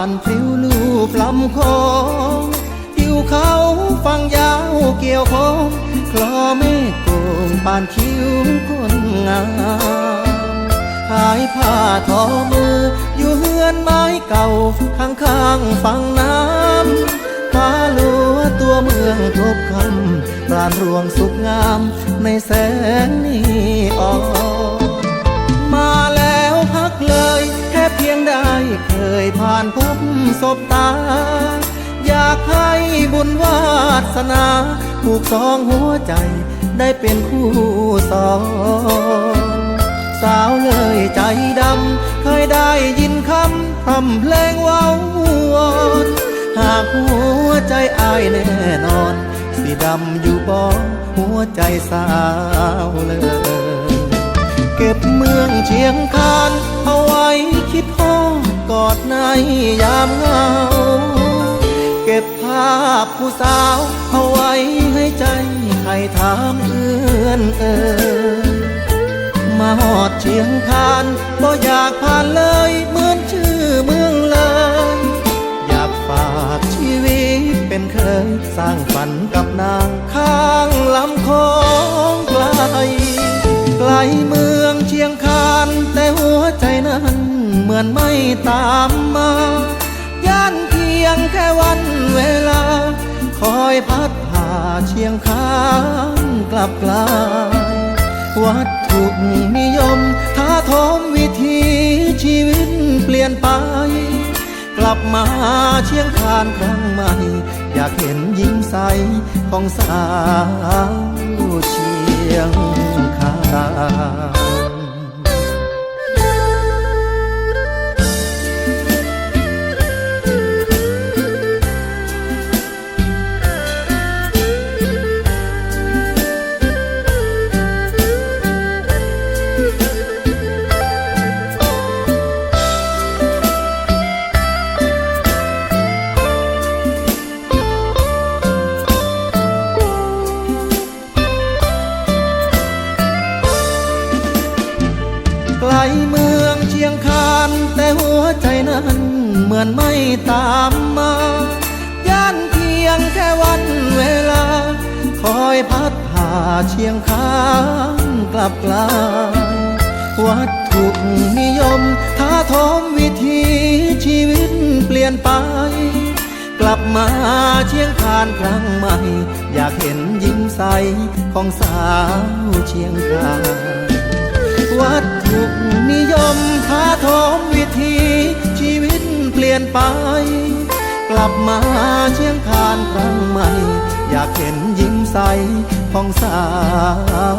านพริ้วลูบลำคงทิวเขาฟังยาวเกี่ยวโคงคลอไม่โกงปานคิ้วคนงามขายผ้าทอมือ อยู่เฮือนไม้เก่า ข้างข้างๆฝั่งน้ำฟ้าลัวตัวเมืองทบคำปราณรวงสุขงาม ในแสงนีออน บศบตา อยากให้บุญวาสนาผูกสองหัวใจได้เป็นคู่สองสาวเลยใจดำ เคยได้ยินคำทำเพลงเว้าวอนหากหัวใจอายแน่นอน สีดำอยู่บ่หัวใจสาวเลย เก็บเมืองเชียงคา อดในยามเหงา เก็บภาพผู้สาวเอาไว้ให้ใจใครถามเอื้อนเอ่ยมาหอดเชียงคานบ่อยากผ่านเลยเหมือนชื่อเมืองเลย อยากฝากชีวิตเป็นเคยสร้างฝันกับนางข้างลำคองไกลไกลเมือง มือนไม่ตามมาย่านเพียงแค่วันเวลา คอยพัดพาเชียงคานกลับกลายวัตถุนิยมท้าทอมวิถีชีวิตเปลี่ยนไป กลับมาเชียงคานครั้งใหม่ อยากเห็นยิ้มใสของสา เมืองเชียงคานแต่หัวใจนั้นเหมือนไม่ตามมา ย่านเพียงแค่วันเวลา คอยพัดพาเชียงคานกลับกลาย วัตถุนิยมท้าทมวิถีชีวิตเปลี่ยนไป กลับมาเชียงคานครั้งใหม่ อยากเห็นยิ้มใสของสาวเชียงคานวัตถุ นิยมท้าทมวิธีชีวิตเปลี่ยนไป กลับมาเชียงคานครั้งใหม่ อยากเห็นยิ้มใสของสาว